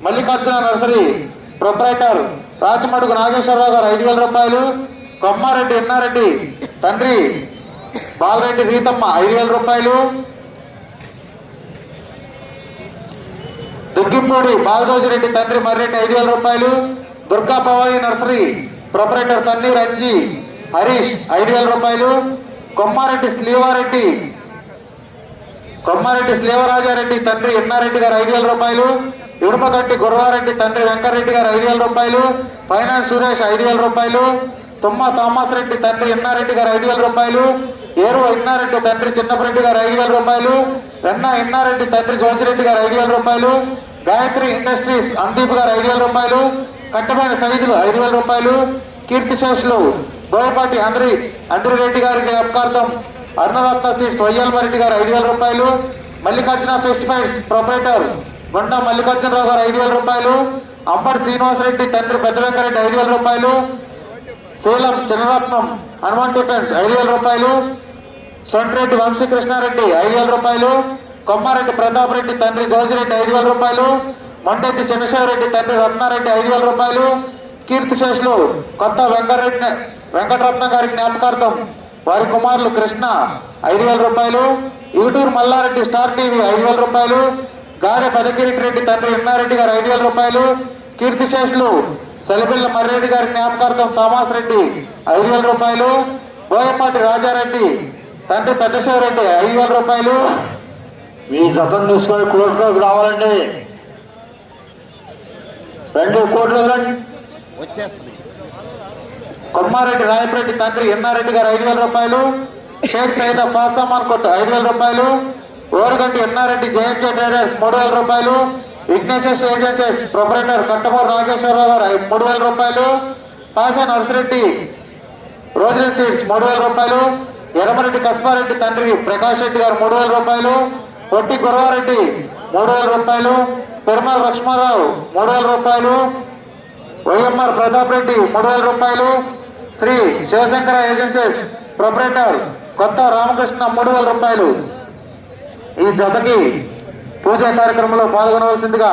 Mallikarjuna nursery proprietor Rachamadugu Nageswararao గారు ఐదు వేల రూపాయలు కొమ్మారెడ్డి ఎన్నారెడ్డి తండ్రి బాలరెడ్డి రీతమ్మ ఐదు వేల రూపాయలు దుగ్గింపూడి బాలరాజురెడ్డి తండ్రి మర్రెడ్డి ఐదు వేల రూపాయలు దుర్గా పవాయి నర్సరీ ప్రొపరేటర్ తన్నీర్ అంజి హరీష్ ఐదు వేల రూపాయలు కొమ్మారెడ్డి శ్రీవారెడ్డి కొమ్మారెడ్డి శ్రీవరాజారెడ్డి తండ్రి ఎన్నారెడ్డి గారు ఐదు వేల రూపాయలు ఇడుమగంటి గురవారెడ్డి తండ్రి వెంకరెడ్డి గారు ఐదు వేల రూపాయలు ఫైనాన్స్ సురేష్ ఐదు వేల రూపాయలు తుమ్మ థామస్ రెడ్డి తండ్రి ఎన్నారెడ్డి గారు ఐదు వేల రూపాయలు ఏరు ఎన్నారెడ్డి తండ్రి చిన్నపరెడ్డి గారు ఐదు వేల రూపాయలు వెన్న ఎన్నారెడ్డి తండ్రి జోజిరెడ్డి గారు ఐదు వేల రూపాయలు గాయత్రి ఇండస్ట్రీస్ అందీప్ గారు ఐదు వేల రూపాయలు కట్టమైన సైజులు ఐదు వేల రూపాయలు కీర్తి శేషులు బోయపాటి అంద్రి అంద్రిరెడ్డి గారికి అప్కార్థం అరుణరత్న సీట్స్ వయ్యాలమరెడ్డి గారు ఐదు వేల రూపాయలు మల్లికార్జున ఫెస్టిఫైడ్స్ ప్రొపరేటర్ గుండా మల్లికార్జునరావు గారు ఐదు వేల రూపాయలు అంబటి శ్రీనివాసరెడ్డి తండ్రి పెద్ద వెంకరెడ్డి ఐదు వేల రూపాయలు సేలం చిన్నరత్నం హనుమాన్ టిఫెన్స్ ఐదు వేల రూపాయలు సొంటిరెడ్డి వంశీకృష్ణారెడ్డి ఐదు వేల రూపాయలు కొమ్మారెడ్డి ప్రతాప్ రెడ్డి తండ్రి జోజిరెడ్డి ఐదు వేల రూపాయలు మొండెడ్డి చంద్రశేఖరరెడ్డి తండ్రి రత్నారెడ్డి ఐదు వేల రూపాయలు కీర్తిశేషులు కొత్త వెంకరెడ్డి వెంకటరత్న గారి జ్ఞాపకార్థం వారి కుమారులు కృష్ణ ఐదు వేల రూపాయలు. ఈటూరు మల్లారెడ్డి స్టార్ టీవీ ఐదు వేల రూపాయలు. గారె పదకిరెడ్డి రెడ్డి తండ్రి ఎన్నారెడ్డి గారు ఐదు వేల రూపాయలు. కీర్తిశేషులు సెలబిల్ల మర్రెడ్డి గారి జ్ఞాపకార్థం థామస్ రెడ్డి ఐదు వేల రూపాయలు. బోయపాటి రాజారెడ్డి తండ్రి పెద్దశివరెడ్డి ఐదు వేల రూపాయలు. మీ జతం తీసుకొని కోర్టులోకి రావాలండి. రెండు కోట్లు రండి వచ్చేస్తుంది. కొమ్మారెడ్డి రాయపరెడ్డి తండ్రి ఎన్నారెడ్డి గారు ఐదు వేల రూపాయలు. షేక్ సైద పాసామాన్ కొట్టు ఐదు వేల రూపాయలు. ఓరగంటి ఎన్నారెడ్డి జేఎన్కే ట్రేడర్స్ మూడు వేల రూపాయలు. విఘ్నేశ్వర్ ఏజెన్సీస్ ప్రొపరేటర్ కట్టమూరు నాగేశ్వరరావు గారు మూడు వేల రూపాయలు. పాసా నర్సిరెడ్డి రోజల్ సీడ్స్ మూడు వేల రూపాయలు. ఎర్రమరెడ్డి కస్మారెడ్డి తండ్రి ప్రకాష్ రెడ్డి గారు మూడు వేల రూపాయలు. పొట్టి గురవారెడ్డి మూడు వేల రూపాయలు. పెరుమల లక్ష్మారావు మూడు వేల రూపాయలు. వైఎంఆర్ ప్రతాప్ రెడ్డి మూడు వేల రూపాయలు. శ్రీ శివశంకర ఏజెన్సీస్ ప్రొపరేటర్ కొత్త రామకృష్ణ మూడు వేల రూపాయలు. ఈ జతకి పూజా కార్యక్రమంలో పాల్గొనవలసిందిగా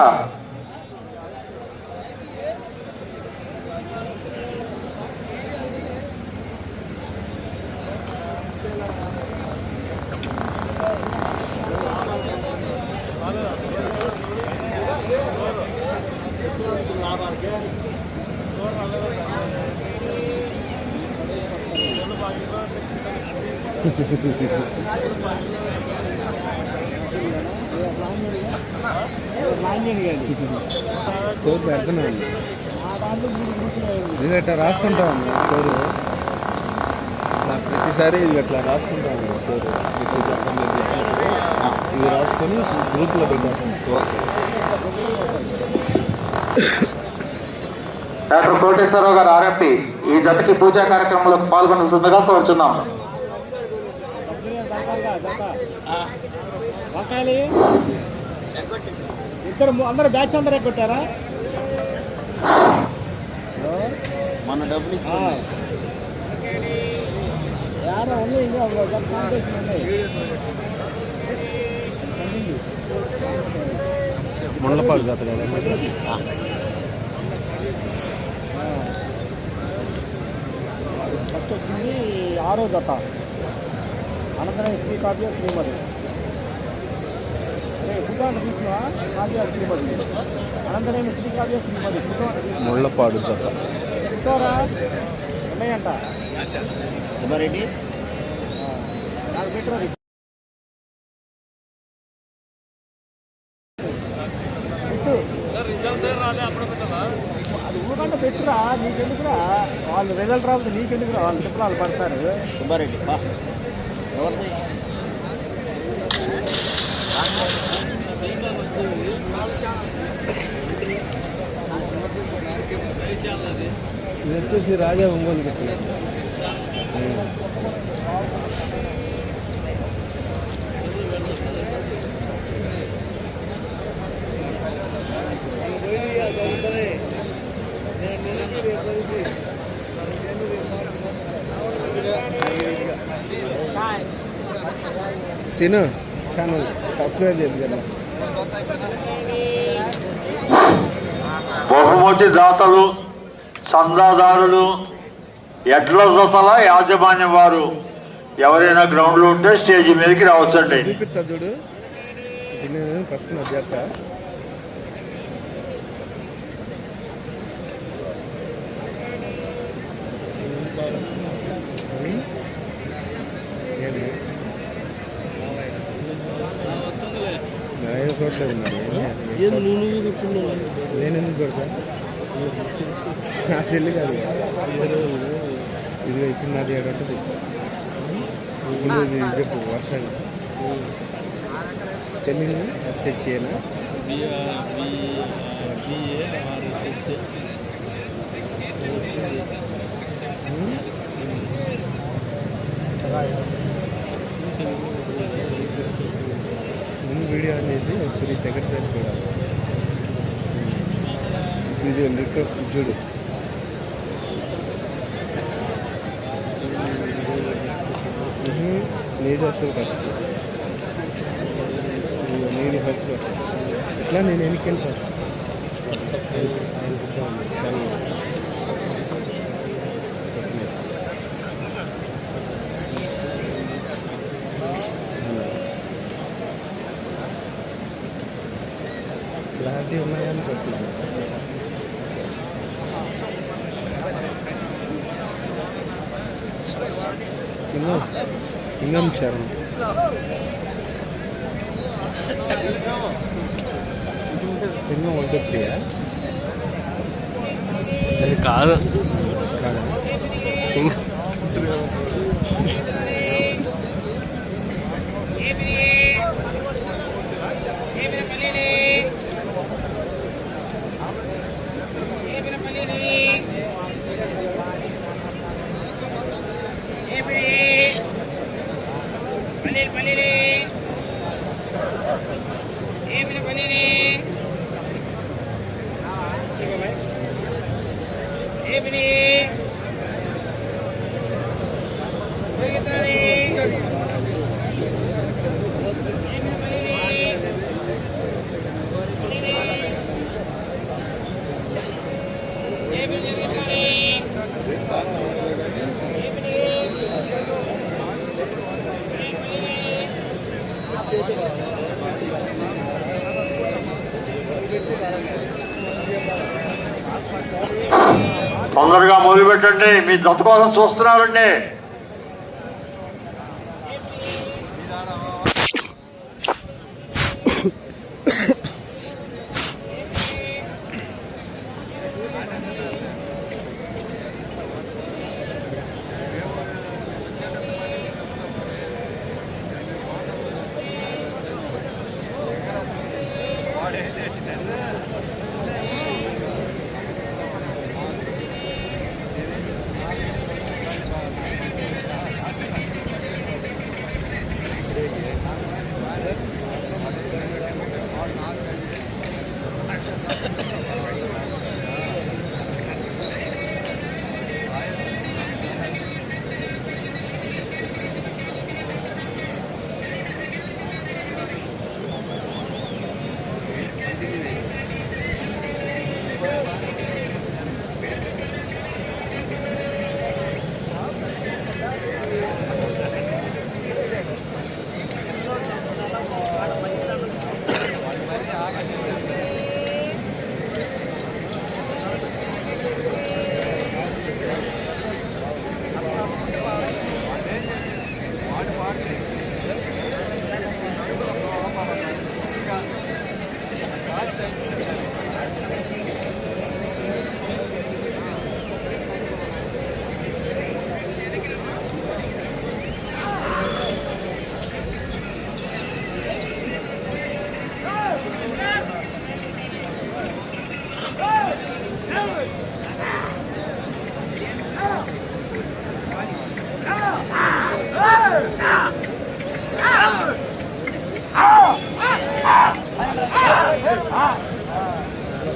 స్కోర్ పెడుతున్నాను ఇది అట్లా రాసుకుంటాం స్కోరు నాకు ప్రతిసారి ఇది అట్లా రాసుకుంటాం స్కోర్ ప్రతి జతం మీద చెప్పినప్పుడు ఇది రాసుకొని గ్రూప్లో పెట్టేస్తాం స్కోర్ డాక్టర్ కోటేశ్వరరావు గారు ఆర్ఎంపీ ఈ జతకి పూజా కార్యక్రమంలో పాల్గొనవలసిందిగా కోరుచున్నాం వంకాయలు? ఇద్దరు ము- అందరు బ్యాచ్ అందరు ఎక్కొట్టారా మన డబ్బులు ఇచ్చి యాభై ఉన్నాయి ఇంకా ఒక జత కాంపిటీషన్ ఉన్నాయి ముళ్ళపాడు జాత కదా? ఫస్ట్ వచ్చింది ఆరో జత. అనంతరం శ్రీ కావ్య శ్రీమతి. అరే ఫుటాన్ తీసుకున్నా కావ్య శ్రీమతి. అనంతరం శ్రీ కావ్య శ్రీమతి. ఫుటాన్ ముళ్ళపాడు జత. ఉన్నాయంట. సుబ్బారెడ్డి. పెట్టరు అది. అది ఊరికంటే పెట్టురా నీకెందుకురా? వాళ్ళు రిజల్ట్ రాకపోతే నీకెందుకురా? వాళ్ళు చెప్పిన వాళ్ళు పడతారు. సుబ్బారెడ్డి బా. ఇది వచ్చేసి రాజా ఒంగోలు కట్టిన సీను? ఛానల్ సబ్స్క్రైబ్ చేయండి కదా పోటీ దాతలు చందాదారులు ఎడ్ల జతల యాజమాన్యం వారు ఎవరైనా గ్రౌండ్లో ఉంటే స్టేజ్ మీదకి రావచ్చండి. చూపిస్తా చూడు. ఫస్ట్ నా చేత నేను చూడలేదు మరి నేను ఎందుకు కొడతా? నా సెల్లు కాదు. ఇది ఇప్పుడు నాది ఏడు ఉంటుంది ఇప్పుడు ఇది చెప్పు వర్షాలు. స్పెల్లింగ్ ఎస్హెచ్ఏనా ముందు ఒక త్రీ సెకండ్స్ అని చూడాలి. ఇది రిక్వెస్ట్ చూడు. మ్మ్. నీది వస్తుంది ఫస్ట్ నీది ఫస్ట్ ఇట్లా నేను ఉంది చాలా సింగం సింగం చరణ్. సింగం ఒకటి త్రీయా కాదు సింగం ఉన్నారంటే మీ దత్తు కోసం చూస్తున్నారంటే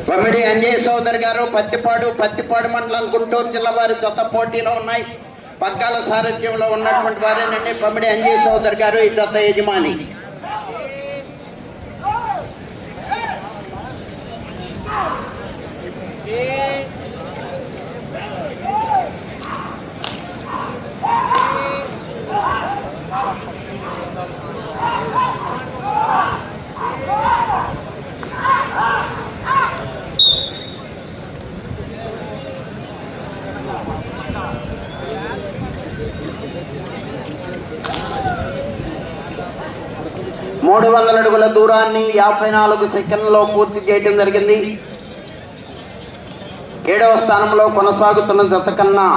పమిడి అంజయ్ సోదరి గారు పత్తిపాడు పత్తిపాడు మండలం గుంటూరు జిల్లా వారి జత పోటీలో ఉన్నాయి. పగ్గాల సారథ్యంలో ఉన్నటువంటి వారేనండి. పమిడి అంజయ్ సోదరి గారు ఈ జత యజమాని. మూడు వందల అడుగుల దూరాన్ని యాభై నాలుగు సెకండ్లో పూర్తి చేయడం జరిగింది. ఏడవ స్థానంలో కొనసాగుతున్న జత కన్నా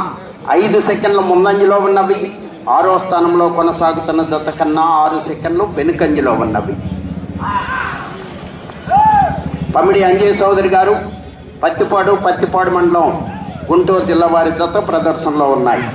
ఐదు సెకండ్ల ముందంజలో ఉన్నవి. ఆరో స్థానంలో కొనసాగుతున్న జత కన్నా ఆరు సెకండ్లు వెనుకంజలో ఉన్నవి. పమిడి అంజయ్ చౌదరి గారు పత్తిపాడు పత్తిపాడు మండలం గుంటూరు జిల్లా వారి జత ప్రదర్శనలో ఉన్నాయి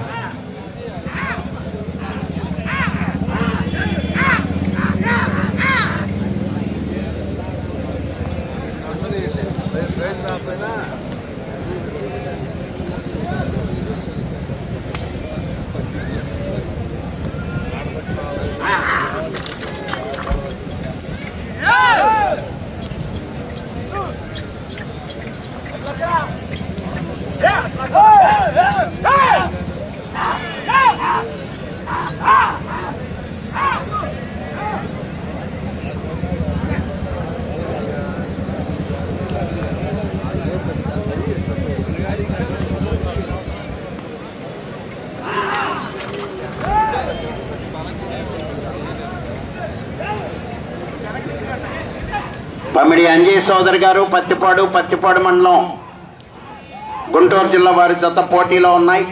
పమిడి అంజయ్ సోదరి గారు పత్తిపాడు పత్తిపాడు మండలం గుంటూరు జిల్లా వారి జత పోటీలో ఉన్నాయి.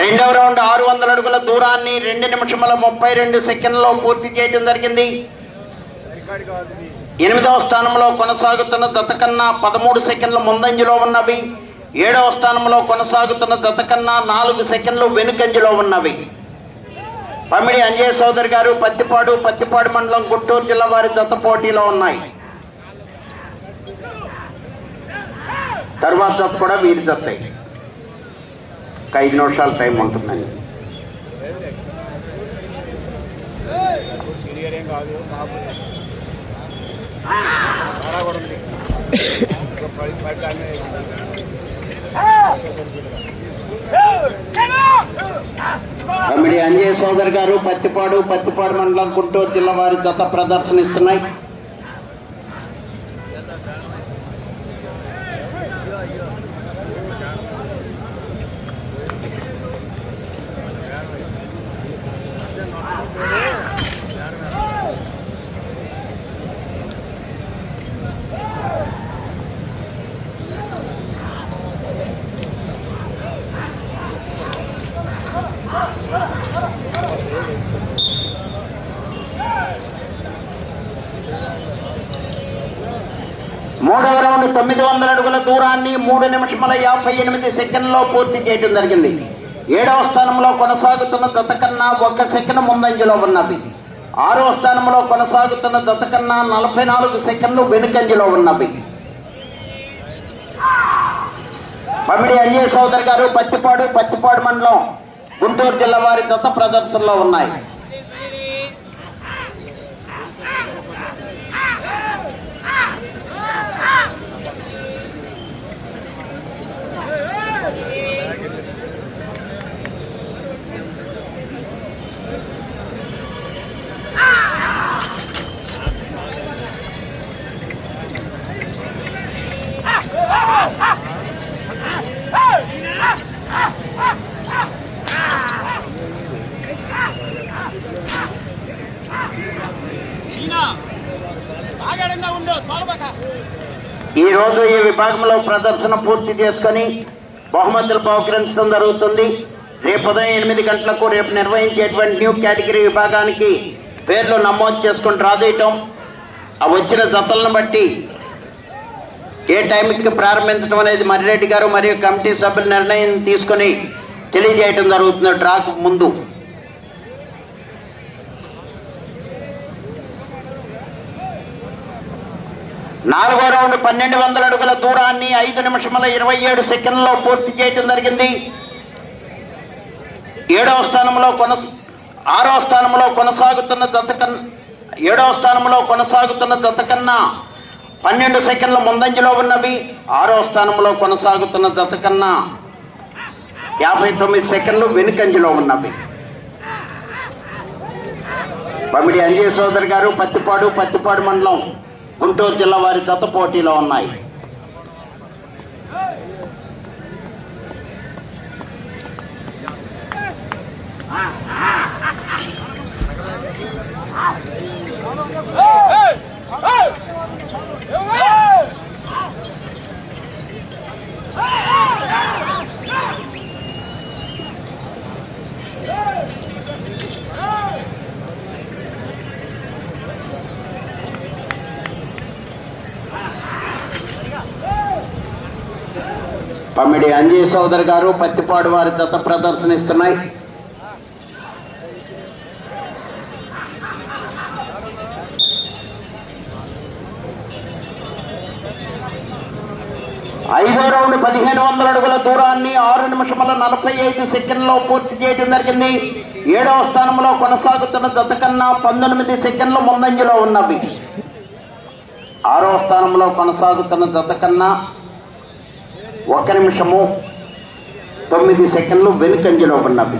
రెండవ రౌండ్ ఆరు వందల అడుగుల దూరాన్ని రెండు నిమిషముల ముప్పై రెండు సెకండ్లో పూర్తి చేయడం జరిగింది. ఎనిమిదవ స్థానంలో కొనసాగుతున్న జత కన్నా పదమూడు సెకండ్ల ముందంజలో ఉన్నవి ఏడవ స్థానంలో కొనసాగుతున్న జత కన్నా నాలుగు సెకండ్లు వెనుకంజలో ఉన్నవి పమిడి అంజయ్ సోదరి గారు పత్తిపాడు పత్తిపాడు మండలం గుంటూరు జిల్లా వారి జత పోటీలో ఉన్నాయి తర్వాత జత కూడా వీరి జత ఒక ఐదు నిమిషాల టైం ఉంటుందండి సీనియర్ ఏం కాదు కాకపోతే కమిడి అంజయ్ సోదర్ గారు పత్తిపాడు పత్తిపాడు మండలం గుంటూరు జిల్లా వారి జత ప్రదర్శనిస్తున్నాయి. మూడవ రౌండ్ తొమ్మిది వందల అడుగుల దూరాన్ని మూడు నిమిషముల యాభై ఎనిమిది సెకండ్లో పూర్తి చేయడం జరిగింది. ఏడవ స్థానంలో కొనసాగుతున్న జత కన్నా ఒక్క సెకండ్ ముందంజలో ఉన్నది. ఆరవ స్థానంలో కొనసాగుతున్న జత కన్నా నలభై నాలుగు సెకండ్లు వెనుకంజలో ఉన్నవి పమిడి అంజయ్ సోదర్ గారు పత్తిపాడు పత్తిపాడు మండలం. గుంటూరు జిల్లా వారి జత ప్రదర్శనలో ఉన్నాయి ఈ రోజు ఈ విభాగంలో ప్రదర్శన పూర్తి చేసుకొని బహుమతులు బహుకరించడం జరుగుతుంది. రేపు ఉదయం ఎనిమిది గంటలకు రేపు నిర్వహించేటువంటి న్యూ కేటగిరీ విభాగానికి పేర్లు నమోదు చేసుకుని రాదేయటం ఆ వచ్చిన జతలను బట్టి ఏ టైంకి ప్రారంభించడం అనేది మర్రెడ్డి గారు మరియు కమిటీ సభ్యుల నిర్ణయం తీసుకొని తెలియజేయటం జరుగుతుంది డ్రాకు ముందు. నాలుగో రౌండ్ పన్నెండు వందల అడుగుల దూరాన్ని ఐదు నిమిషముల ఇరవై ఏడు సెకండ్లో పూర్తి చేయడం జరిగింది. ఏడవ స్థానంలో కొనస ఆరో స్థానంలో కొనసాగుతున్న జత కన్నా ఏడవ స్థానంలో కొనసాగుతున్న జత కన్నా పన్నెండు సెకండ్ల ముందంజలో ఉన్నవి. ఆరో స్థానంలో కొనసాగుతున్న జత కన్నా యాభై తొమ్మిది సెకండ్లు వెనుకంజలో ఉన్నవి. పమిడి అంజయ్ సోదరి గారు పత్తిపాడు పత్తిపాడు మండలం గుంటూరు జిల్లా వారి జత పోటీలో ఉన్నాయి. పమ్మిడి అంజీ సోదర్ గారు పత్తిపాడు వారి జత ప్రదర్శనిస్తున్నాయి. ఐదో రౌండ్ పదిహేను వందల అడుగుల దూరాన్ని ఆరు నిమిషముల నలభై ఐదు సెకండ్లో పూర్తి చేయడం జరిగింది. ఏడవ స్థానంలో కొనసాగుతున్న జత కన్నా పంతొమ్మిది సెకండ్లు ముందంజలో ఉన్నవి. ఆరో స్థానంలో కొనసాగుతున్న జత కన్నా ఒక నిమిషము తొమ్మిది సెకండ్లు వెనుకంజలో ఉన్నవి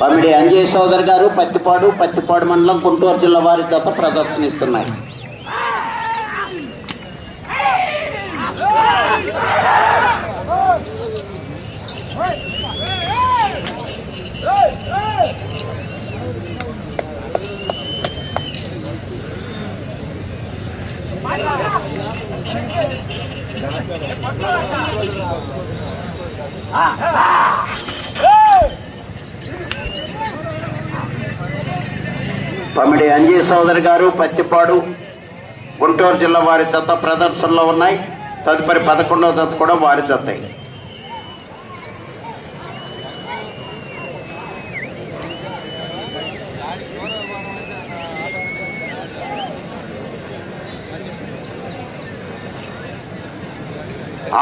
పమిడి అంజయ్ సోదర్ గారు పత్తిపాడు పత్తిపాడు మండలం గుంటూరు జిల్లా వారి జత ప్రదర్శనిస్తున్నాయి. పమిడి అంజీ సోదరి గారు పత్తిపాడు గుంటూరు జిల్లా వారి జత ప్రదర్శనలో ఉన్నాయి. తదుపరి పదకొండవ జత కూడా వారి జత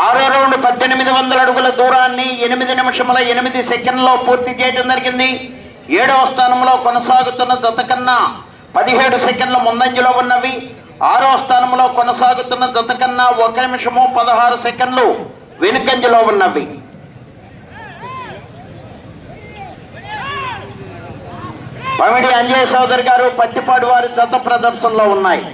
ఆరో ఎనిమిది వందల అడుగుల దూరాన్ని ఎనిమిది నిమిషముల ఎనిమిది సెకండ్లో పూర్తి చేయడం జరిగింది. ఏడవ స్థానంలో కొనసాగుతున్న జత కన్నా పదిహేడు సెకండ్ల ముందంజలో ఉన్నవి. ఆరో స్థానంలో కొనసాగుతున్న జత కన్నా ఒక నిమిషము పదహారు సెకండ్లు వెనుకంజలో ఉన్నవి. పమిడి అంజయ్ సోదరి గారు పత్తిపాడు వారి జత ప్రదర్శనలో ఉన్నాయి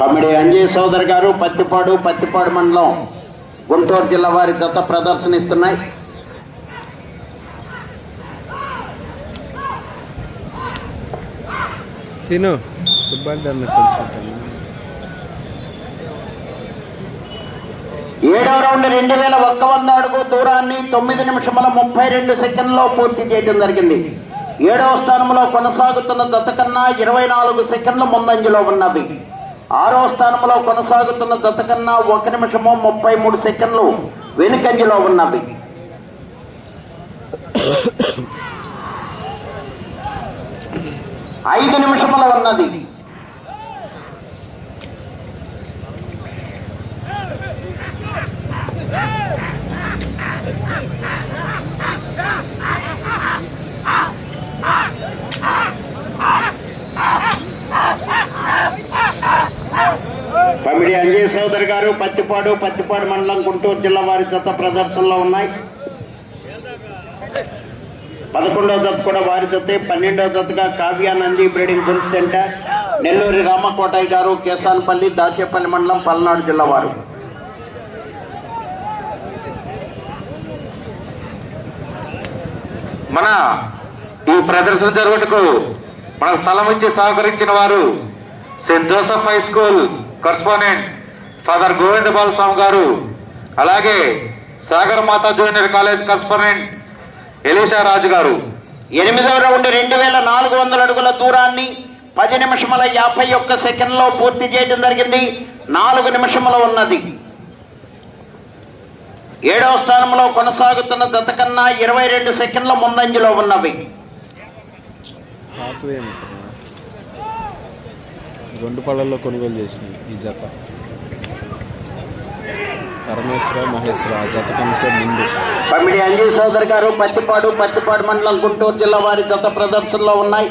పమ్మిడి అంజయ్ సోదర్ గారు పత్తిపాడు పత్తిపాడు మండలం గుంటూరు జిల్లా వారి జత ప్రదర్శనిస్తున్నాయి. సీను సుబ్బారెడ్డి ఏడవ రౌండ్ రెండు వేల ఒక్క వంద అడుగు దూరాన్ని తొమ్మిది నిమిషముల ముప్పై రెండు సెకండ్లో పూర్తి చేయడం జరిగింది. ఏడవ స్థానంలో కొనసాగుతున్న జత కన్నా ఇరవై నాలుగు సెకండ్ల ముందంజలో ఉన్నవి. ఆరో స్థానంలో కొనసాగుతున్న జత కన్నా ఒక నిమిషము ముప్పై మూడు సెకండ్లు వెనుకంజలో ఉన్నవి. ఐదు నిమిషముల ఉన్నది. శ్రీ అంజయ్ సోదరి గారు పత్తిపాడు పత్తిపాడు మండలం గుంటూరు జిల్లా వారి జత ప్రదర్శనలో ఉన్నాయి. పదకొండవ జత కూడా వారి జతే పన్నెండవ జతగా Kavya Nandi breeding bulls centre. Nelluri Ramakotaiah గారు కేసాన్పల్లి దాచేపల్లి మండలం పల్నాడు జిల్లా వారు. మన ఈ ప్రదర్శన జరుగుటకు మన స్థలం ఇచ్చి సహకరించిన వారు Saint Joseph high school correspondent father Govinda Balaswamy గారు అలాగే Sagar Mata junior college correspondent Elisha Raju గారు. ఎనిమిదవ రౌండ్ రెండు వేల నాలుగు వందల అడుగుల దూరాన్ని పది నిమిషముల యాభై ఒక్క సెకండ్లో పూర్తి చేయడం జరిగింది. నాలుగు నిమిషములు ఉన్నది. ఏడవ స్థానంలో కొనసాగుతున్న జత కన్నా ఇరవై రెండు సెకండ్ల ముందంజలో ఉన్నవి. పాతదేమి రెండు పళ్ళల్లో కొనుగోలు చేసినాయి ఈ జత. పరమేశ్వర మహేశ్వర ఆ జత కంటే ముందు. పమిడి అంజీ సోదర్ గారు పత్తిపాడు పత్తిపాడు మండలం గుంటూరు జిల్లా వారి జత ప్రదర్శనలో ఉన్నాయి.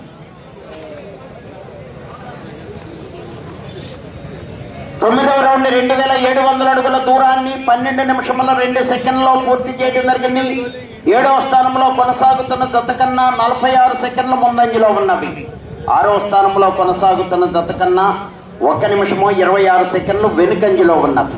తొమ్మిదవ రౌండ్ రెండు వేల ఏడు వందల అడుగుల దూరాన్ని పన్నెండు నిమిషముల రెండు సెకండ్లో పూర్తి చేయడం జరిగింది. ఏడవ స్థానంలో కొనసాగుతున్న జత కన్నా నలభై ఆరు సెకండ్ల ముందంజలో ఉన్నవి. ఆరవ స్థానంలో కొనసాగుతున్న జత కన్నా ఒక నిమిషము ఇరవై ఆరు సెకండ్లు వెనుకంజలో ఉన్నవి.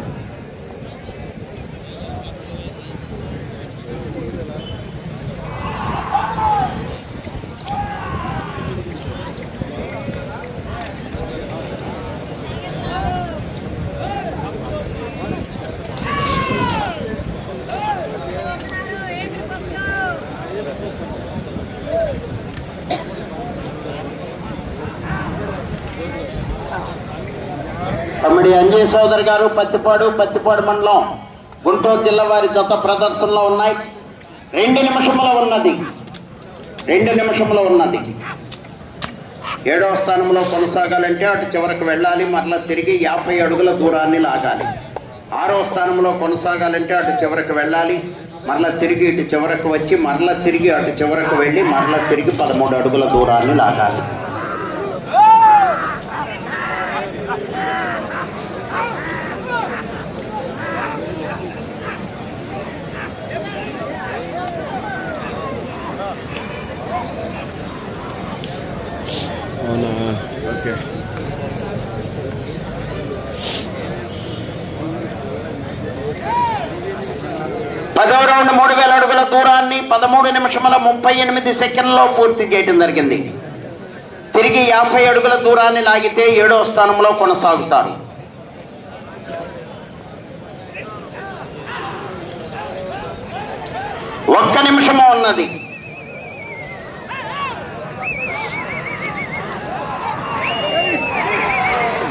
అంజయ్ సోదర్ గారు పత్తిపాడు పత్తిపాడు మండలం గుంటూరు జిల్లా వారి జత ప్రదర్శనలో ఉన్నాయి. రెండు నిమిషముల ఉన్నది. రెండు నిమిషంలో ఉన్నది. ఏడవ స్థానంలో కొనసాగాలంటే అటు చివరకు వెళ్ళాలి మరలా తిరిగి యాభై అడుగుల దూరాన్ని లాగాలి. ఆరో స్థానంలో కొనసాగాలంటే అటు చివరకు వెళ్ళాలి మరలా తిరిగి ఇటు చివరకు వచ్చి మరలా తిరిగి అటు చివరకు వెళ్ళి మరలా తిరిగి పదమూడు అడుగుల దూరాన్ని లాగాలి అవునా ఓకే పదవ రౌండ్ మూడు వేల అడుగుల దూరాన్ని పదమూడు నిమిషముల ముప్పై ఎనిమిది సెకండ్లో పూర్తి చేయడం జరిగింది. తిరిగి యాభై అడుగుల దూరాన్ని లాగితే ఏడో స్థానంలో కొనసాగుతారు. ఒక్క నిమిషము ఉన్నది.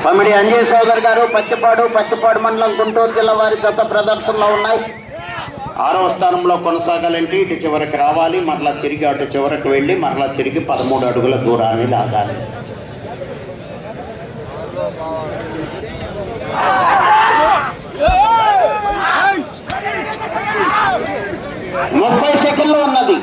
పమిడి అంజయ్ సోదర్ గారు పత్తిపాడు పత్తిపాడు మండలం గుంటూరు జిల్లా వారి జత ప్రదర్శనలో ఉన్నాయి. ఆరవ స్థానంలో కొనసాగాలంటే ఇటు చివరికి రావాలి మరలా తిరిగి అటు చివరకు వెళ్ళి మరలా తిరిగి పదమూడు అడుగుల దూరాన్ని లాగాలి. ముప్పై సెకండ్లు ఉన్నది.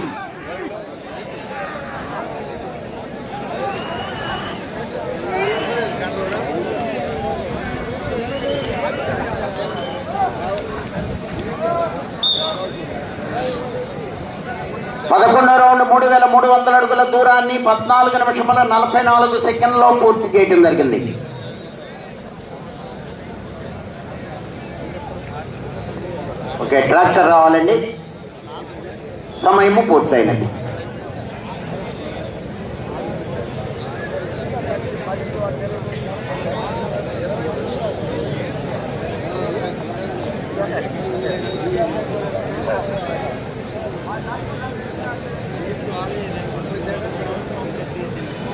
పదకొండో రౌండ్ మూడు వేల మూడు వందల అడుగుల దూరాన్ని పద్నాలుగు నిమిషముల నలభై నాలుగు సెకండ్లో పూర్తి చేయడం జరిగింది. ఓకే ట్రాక్టర్ రావాలండి. సమయము పూర్తయినది.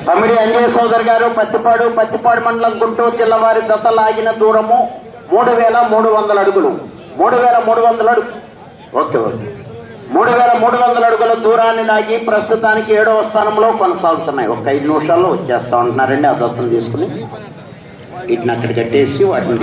తమిడి అంజయ్ సోదర్ గారు పత్తిపాడు పత్తిపాడు మండలం గుంటూరు జిల్లా వారి జత లాగిన దూరము మూడు వేల మూడు వందల అడుగులు. మూడు వేల మూడు వందల అడుగు. Okay okay. మూడు వేల మూడు వందల అడుగుల దూరాన్ని లాగి ప్రస్తుతానికి ఏడవ స్థానంలో కొనసాగుతున్నాయి. ఒక ఐదు నిమిషాల్లో వచ్చేస్తా ఉంటున్నారండి ఆ దత్తం తీసుకుని వీటిని అక్కడ కట్టేసి వాటిని